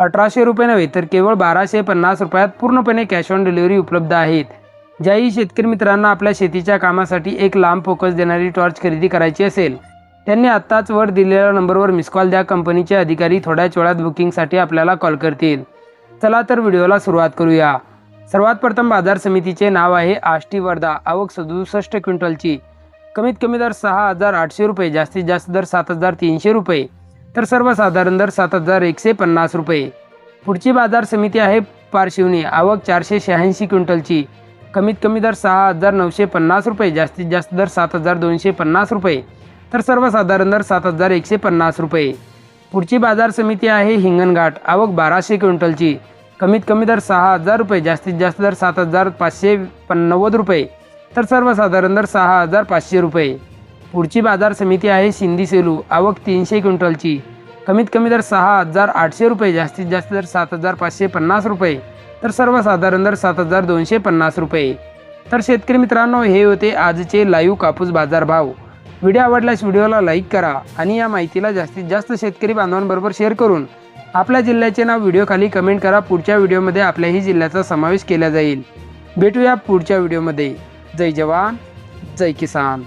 अठराशे रुपये नव्हे तर केवळ बाराशे पन्नास रुपयात पूर्णपणे कॅश ऑन डिलिव्हरी उपलब्ध आहेत. ज्याही शेतकरी मित्रांना आपल्या शेतीच्या कामासाठी एक लांब फोकस देणारी टॉर्च खरेदी करायची असेल त्यांनी आत्ताच वर दिलेल्या नंबरवर मिस कॉल द्या. कंपनीचे अधिकारी थोड्याच वेळात बुकिंगसाठी आपल्याला कॉल करतील. चला तर व्हिडिओला सुरुवात करूया. सर्वात प्रथम बाजार समितीचे नाव आहे आष्टी वर्धा. आवक सदुसष्ट क्विंटलची. कमीत कमी दर सहा हजार आठशे रुपये जास्तीत जास्त दर सात हजार तीनशे रुपये. तर सर्वसाधारण दर सात हजार एकशे पन्नास रुपये. पुढची बाजार समिती आहे पारशिवनी. आवक चारशे शहाऐंशी क्विंटलची. कमीत कमी दर सहा हजार नऊशे पन्नास रुपये. जास्तीत जास्त दर सात हजार दोनशे पन्नास रुपये. तर सर्वसाधारण दर सात हजार एकशे पन्नास रुपये. पुढची बाजार समिती आहे हिंगणघाट. आवक बाराशे क्विंटलची. कमीत कमी दर सहा हजार रुपये. जास्तीत जास्त दर सात हजार पाचशे पन्नव्वद रुपये. तर सर्वसाधारण दर सहा हजार पाचशे रुपये. पुढची बाजार समिती आहे सिंधी सेलू. आवक तीनशे क्विंटलची. कमीत कमी दर सहा हजार आठशे रुपये जास्तीत जास्त दर सात हजार पाचशे पन्नास रुपये तर सर्वसाधारण दर सात हजार दोनशे पन्नास रुपये. तर शेतकरी मित्रांनो हे होते आजचे लाईव्ह कापूस बाजार भाव व्हिडिओ आवडल्यास व्हिडिओला लाईक करा आणि या माहितीला जास्तीत जास्त शेतकरी बांधवांबरोबर शेअर करून आपल्या जिल्ह्याचे नाव व्हिडिओखाली कमेंट करा. पुढच्या व्हिडिओमध्ये आपल्याही जिल्ह्याचा समावेश केला जाईल. भेटूया पुढच्या व्हिडिओमध्ये. जय जवान जय किसान.